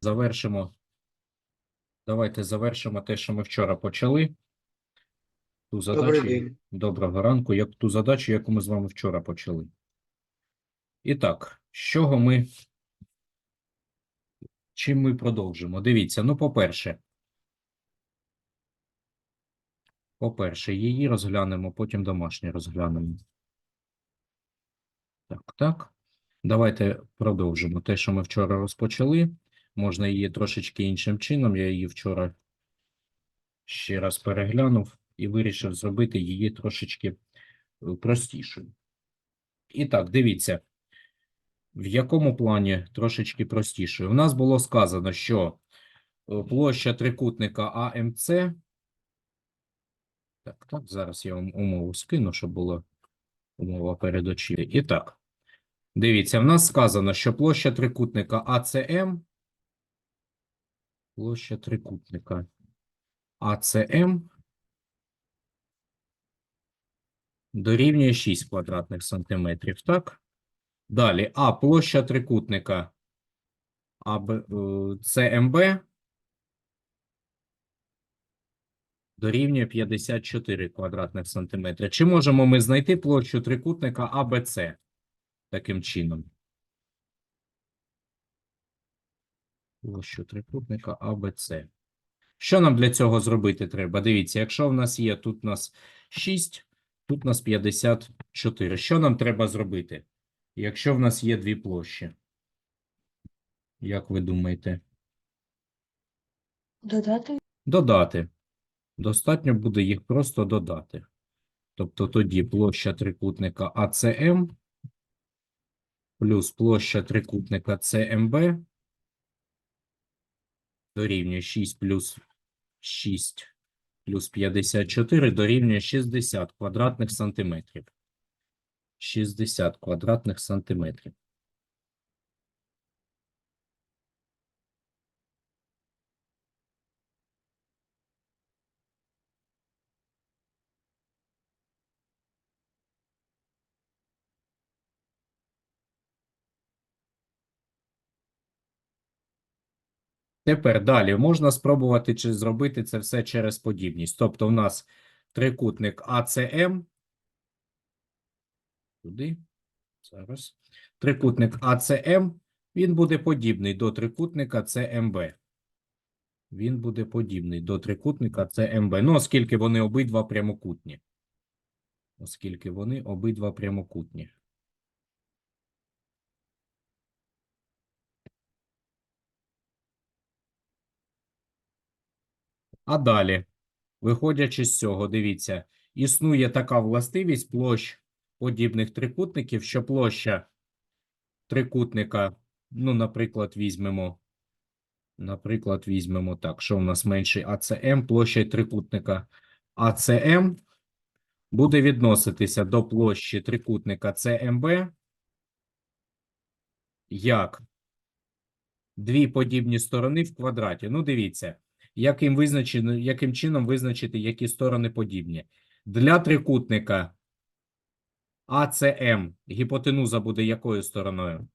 завершимо. Давайте завершимо те, що ми вчора почали. Ту Добрий день. доброго ранку, як ту задачу, яку ми з вами вчора почали. І так, з чого ми, чим ми продовжимо? Дивіться, ну, по-перше, по-перше, її розглянемо, потім домашнє розглянемо. Так, так. Давайте продовжимо те, що ми вчора розпочали. Можна її трошечки іншим чином. Я її вчора ще раз переглянув і вирішив зробити її трошечки е, простішою. І так, дивіться, в якому плані трошечки простішою. У нас було сказано, що е, площа трикутника АМЦ. Так, так, зараз я вам умову скину, щоб була умова перед очима. І так, дивіться, в нас сказано, що площа трикутника АЦМ, площа трикутника АЦМ дорівнює 6 квадратних сантиметрів, так? Далі, а площа трикутника АБ, е, ЦМБ дорівнює 54 квадратних сантиметри. Чи можемо ми знайти площу трикутника АБЦ таким чином? Площу трикутника АБЦ. Що нам для цього зробити треба? Дивіться, якщо в нас є тут у нас 6, тут у нас 54. Що нам треба зробити, якщо в нас є дві площі? Як ви думаєте? Додати Додати. Достатньо буде їх просто додати. Тобто тоді площа трикутника АЦМ плюс площа трикутника ЦМБ дорівнює 6 плюс 6 плюс 54 дорівнює 60 квадратних сантиметрів. 60 квадратних сантиметрів. Тепер далі можна спробувати чи зробити це все через подібність. Тобто, в нас трикутник АЦМ. Туди. Зараз. Трикутник АЦМ. Він буде подібний до трикутника ЦМБ. Він буде подібний до трикутника ЦМБ. Ну, оскільки вони обидва прямокутні. Оскільки вони обидва прямокутні. А далі, виходячи з цього, дивіться, існує така властивість площ подібних трикутників, що площа трикутника, ну, наприклад, візьмемо, наприклад, візьмемо так, що у нас менший АЦМ, площа трикутника АЦМ буде відноситися до площі трикутника ЦМБ як дві подібні сторони в квадраті. Ну, дивіться, яким, визначено, яким чином визначити, які сторони подібні. Для трикутника АЦМ гіпотенуза буде якою стороною?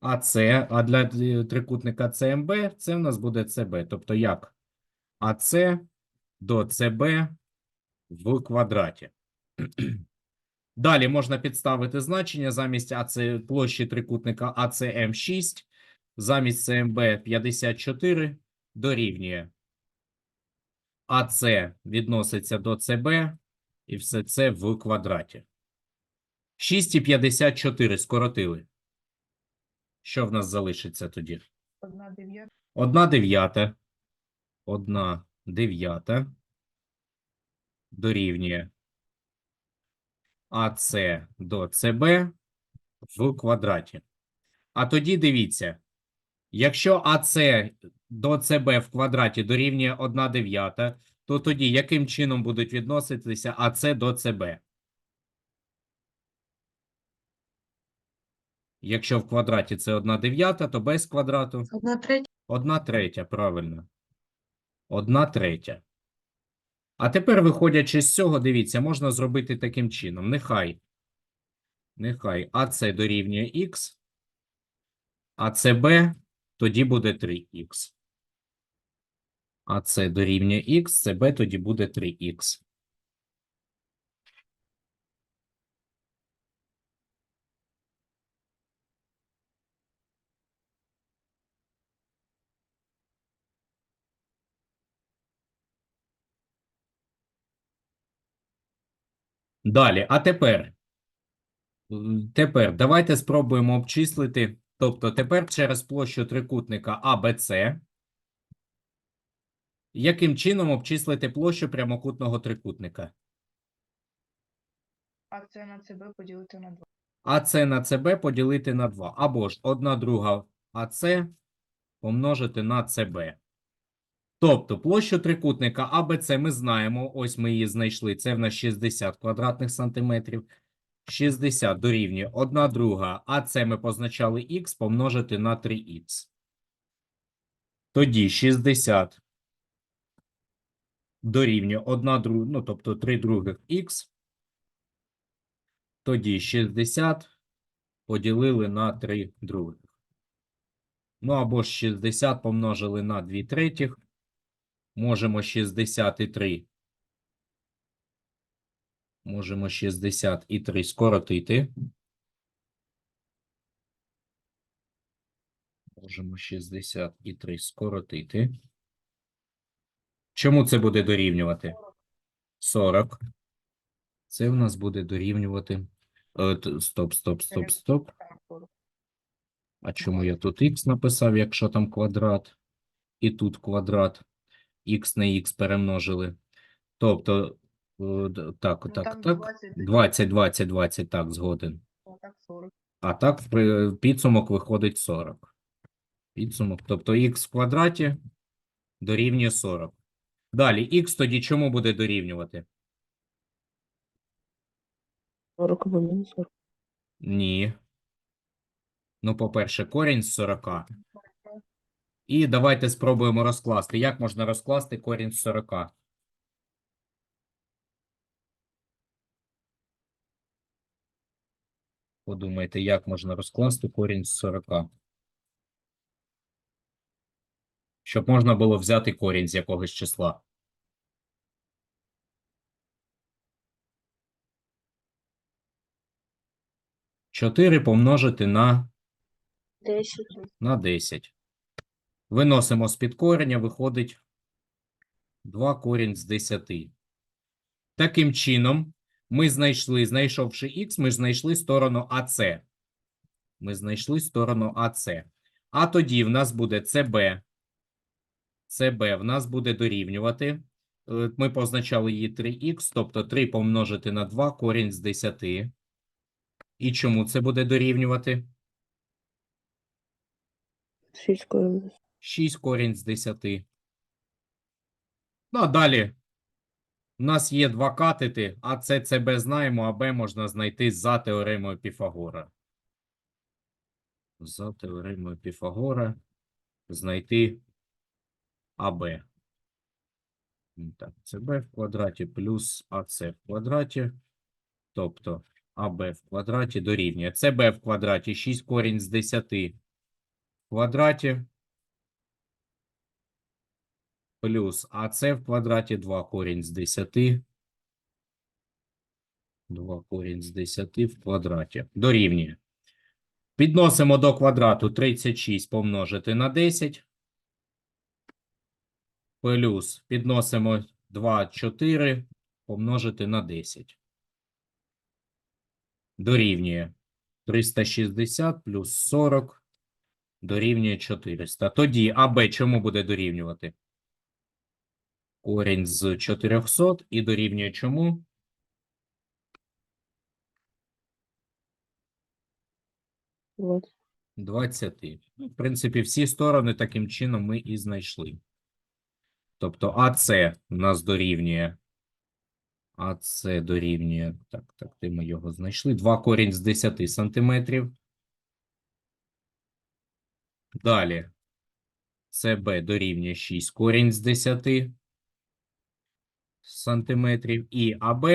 АЦ, а для е, трикутника ЦМБ це в нас буде ЦБ. Тобто як АЦ до ЦБ в квадраті. Далі можна підставити значення замість АЦ площі трикутника АЦМ 6, замість ЦМБ 54 дорівнює. АЦ відноситься до ЦБ і все це в квадраті. 6 і 54 скоротили. Що в нас залишиться тоді? одна дев'ята. Одна дев'ята. Одна дев'ята дорівнює АЦ до ЦБ в квадраті. А тоді дивіться, якщо АЦ до ЦБ в квадраті дорівнює 1 дев'ята, то тоді яким чином будуть відноситися АЦ до ЦБ? Якщо в квадраті це 1 дев'ята, то без квадрату Одна третя. Одна третя, правильно. Одна третя. А тепер, виходячи з цього, дивіться, можна зробити таким чином. Нехай, нехай АЦ дорівнює Х, а СБ тоді буде 3х. А це дорівнює х, СБ тоді буде 3х. Далі, а тепер, тепер давайте спробуємо обчислити. Тобто тепер через площу трикутника ABC. Яким чином обчислити площу прямокутного трикутника? А це на ЦБ поділити на 2. АС на СБ поділити на 2. Або ж 1 друга АС помножити на СБ. Тобто площу трикутника АБЦ ми знаємо, ось ми її знайшли, це в нас 60 квадратних сантиметрів. 60 дорівнює 1 друга, АС ми позначали х помножити на 3х. Тоді 60 дорівнює 1 друга, ну тобто 3 других х. Тоді 60 поділили на 3 других. Ну або ж 60 помножили на 2 третіх. Можемо 63. Можемо 63 скоротити. Можемо 63 скоротити. Чому це буде дорівнювати? 40. Це в нас буде дорівнювати. Е, т- Стоп, стоп, стоп, стоп. А чому я тут х написав, якщо там квадрат, і тут квадрат, х на х перемножили. Тобто, е, так, Ну, так, так, 20, 20, 20, 20, так, згоден. а так 40. А так при- підсумок виходить 40. Підсумок, тобто х в квадраті дорівнює 40. Далі, х тоді чому буде дорівнювати? 40 або мінус 40. Ні. Ну, по-перше, корінь з 40. І давайте спробуємо розкласти. Як можна розкласти корінь з 40? Подумайте, як можна розкласти корінь з 40? Щоб можна було взяти корінь з якогось числа. Чотири помножити на 10. на 10. Виносимо з-під кореня, виходить 2 корінь з 10. Таким чином, ми знайшли, знайшовши х, ми знайшли сторону АС. Ми знайшли сторону АС. А тоді в нас буде СБ. СБ в нас буде дорівнювати. е, Ми позначали її 3х, тобто 3 помножити на 2 корінь з 10. І чому це буде дорівнювати? 6 корінь. 6 корінь з 10. Ну, а далі. У нас є два катети, а це ЦБ знаємо, а Б можна знайти за теоремою Піфагора. За теоремою Піфагора знайти АБ. Так, ЦБ в квадраті плюс АЦ в квадраті. Тобто АБ в квадраті дорівнює. ЦБ в квадраті 6 корінь з 10 в квадраті плюс АС в квадраті 2 корінь з 10. 2 корінь з 10 в квадраті. Дорівнює. Підносимо до квадрату 36 помножити на 10. Плюс підносимо 2, 4 помножити на 10. Дорівнює 360 плюс 40 дорівнює 400. Тоді АБ чому буде дорівнювати? Корінь з 400 і дорівнює чому? Вот. 20. Ну, в принципі, всі сторони таким чином ми і знайшли. Тобто у нас дорівнює. АС дорівнює. Так, так, де ми його знайшли? 2 корінь з 10 сантиметрів. Далі. СБ дорівнює 6 корінь з 10 сантиметрів. І АБ.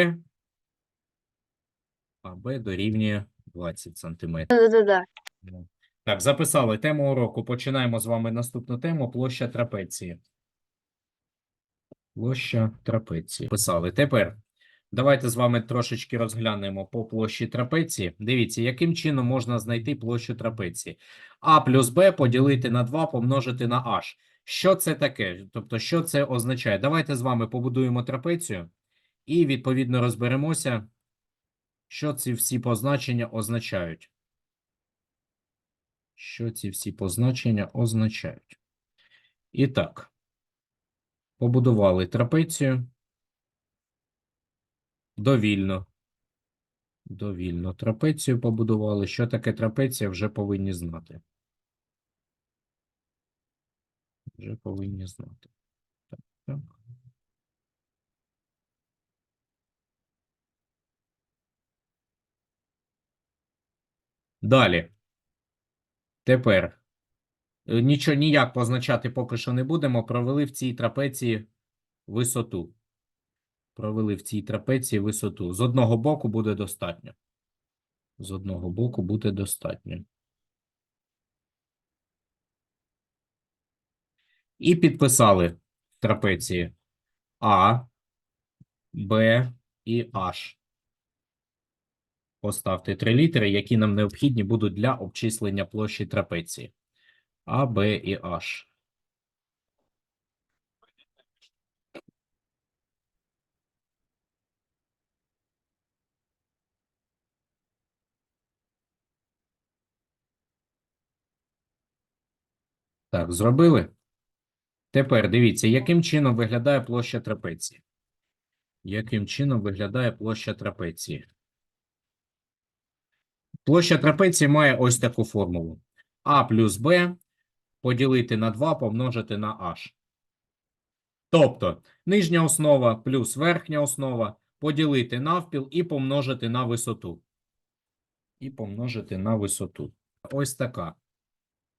АБ дорівнює 20 сантиметрів. Да-да-да. Ну, Так, записали тему уроку. Починаємо з вами наступну тему площа трапеції. Площа трапеції. Писали. Тепер давайте з вами трошечки розглянемо по площі трапеції. Дивіться, яким чином можна знайти площу трапеції. А плюс Б поділити на 2 помножити на H. Що це таке? Тобто, що це означає? Давайте з вами побудуємо трапецію і відповідно розберемося, що ці всі позначення означають. Що ці всі позначення означають? І так, побудували трапецію. Довільно. Довільно трапецію побудували. Що таке трапеція, вже повинні знати. Вже повинні знати. Так, так. Далі. Тепер. е, Нічого ніяк позначати поки що не будемо. Провели в цій трапеції висоту. Провели в цій трапеції висоту. З одного боку буде достатньо. З одного боку буде достатньо. І підписали трапеції А, Б і H. Поставте три літери, які нам необхідні будуть для обчислення площі трапеції. А, Б і H. Так, зробили? Тепер дивіться, яким чином виглядає площа трапеції. Яким чином виглядає площа трапеції? Площа трапеції має ось таку формулу. А плюс Б поділити на 2 помножити на H. Тобто, нижня основа плюс верхня основа поділити навпіл і помножити на висоту. І помножити на висоту. Ось така.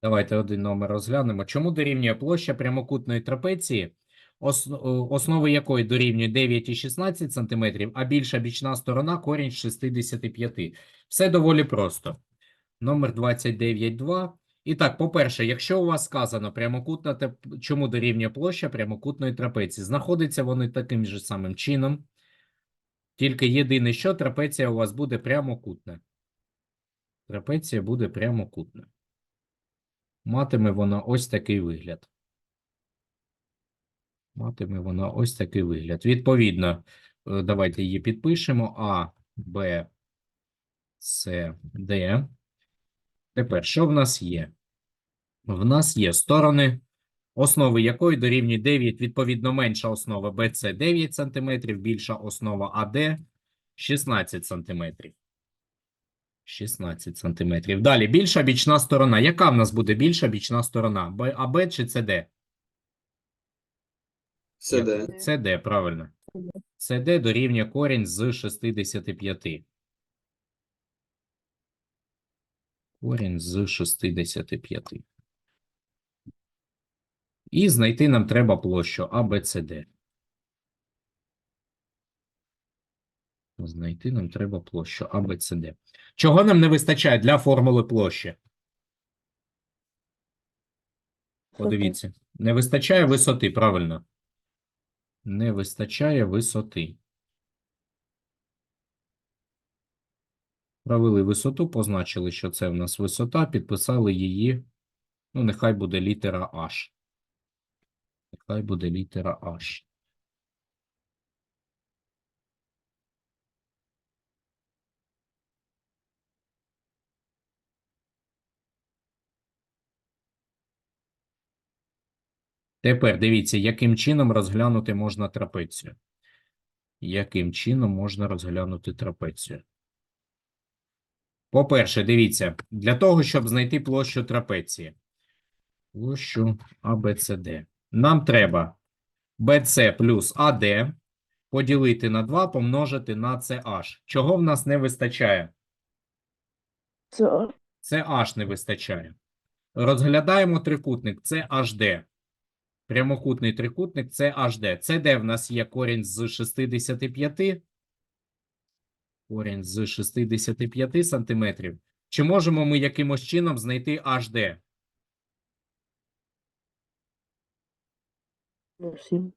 Давайте один номер розглянемо. Чому дорівнює площа прямокутної трапеції, основи якої дорівнює 9 і 16 см, а більша бічна сторона корінь з 65. Все доволі просто. Номер 29.2. І так, по-перше, якщо у вас сказано прямокутна, чому дорівнює площа прямокутної трапеції? Знаходиться вони таким же самим чином. Тільки єдине, що трапеція у вас буде прямокутна. Трапеція буде прямокутна. Матиме вона ось такий вигляд. Матиме вона ось такий вигляд. Відповідно, е, давайте її підпишемо. А, Б, С, Д. Тепер, що в нас є? В нас є сторони, основи якої дорівнює 9, відповідно, менша основа BC 9 см, більша основа АД 16 см. 16 сантиметрів. Далі, більша бічна сторона. Яка в нас буде більша бічна сторона? АБ чи СД? Де? СД, правильно. СД дорівнює корінь з 65. Корінь з 65. І знайти нам треба площу ABCD. Знайти нам треба площу ABCD. Чого нам не вистачає для формули площі? Подивіться. Не вистачає висоти, правильно. Не вистачає висоти. Провели висоту, позначили, що це в нас висота, підписали її. Ну, нехай буде літера H. Нехай буде літера H. Тепер дивіться, яким чином розглянути можна трапецію. Яким чином можна розглянути трапецію? По-перше, дивіться, для того, щоб знайти площу трапеції. Площу ABCD. Нам треба BC плюс AD поділити на 2, помножити на CH. Чого в нас не вистачає? Це Це H не вистачає. Розглядаємо трикутник. Це HD. Прямокутний трикутник це HD. Це де в нас є корінь з 65? Корінь з 65 сантиметрів. Чи можемо ми якимось чином знайти HD? 7.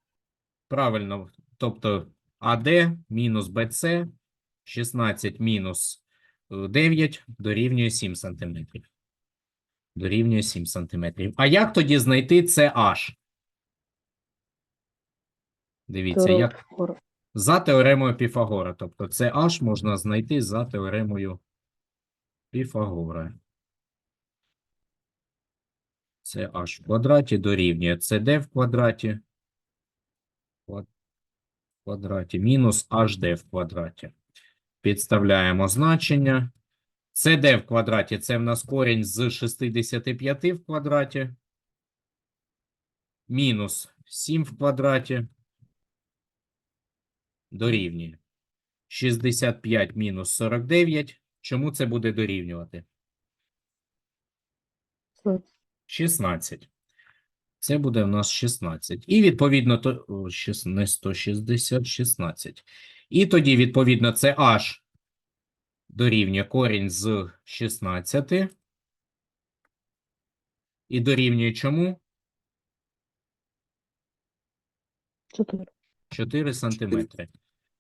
Правильно. Тобто AD мінус BC 16 мінус е, 9 дорівнює 7 сантиметрів. Дорівнює 7 сантиметрів. А як тоді знайти CH? Дивіться, як за теоремою Піфагора. Тобто CH можна знайти за теоремою Піфагора. CH в квадраті дорівнює CD в квадраті в квадраті мінус HD в квадраті. Підставляємо значення. CD в квадраті це в нас корінь з 65 в квадраті. Мінус 7 в квадраті. Дорівнює. 65 мінус 49. Чому це буде дорівнювати? 16. Це буде в нас 16. І відповідно, то, не 160, 16. І тоді, відповідно, це h дорівнює корінь з 16. І дорівнює чому? 4. 4 сантиметри.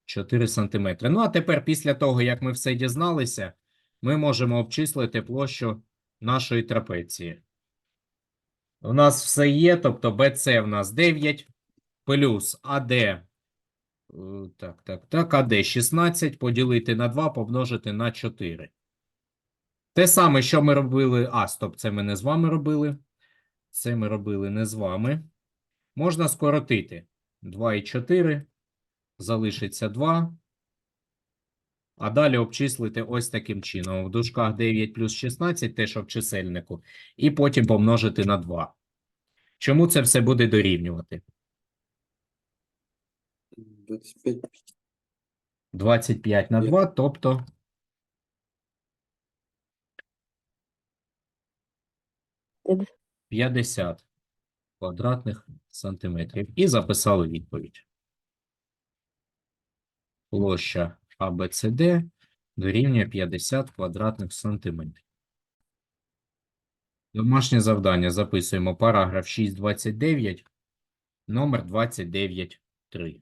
4 сантиметри. Ну, а тепер, після того, як ми все дізналися, ми можемо обчислити площу нашої трапеції. У нас все є, тобто BC в нас 9, плюс AD, е, так, так, так, AD 16 поділити на 2, помножити на 4. Те саме, що ми робили, а, стоп, це ми не з вами робили. Це ми робили не з вами. Можна скоротити. 2 і 4, залишиться 2. А далі обчислити ось таким чином. В дужках 9 плюс 16, те, що в чисельнику, і потім помножити на 2. Чому це все буде дорівнювати? 25. 25 на 2, тобто 50. 50 квадратних сантиметрів. І записали відповідь. Площа ABCD дорівнює 50 квадратних сантиметрів. Домашнє завдання записуємо параграф 6.29, номер 29.3.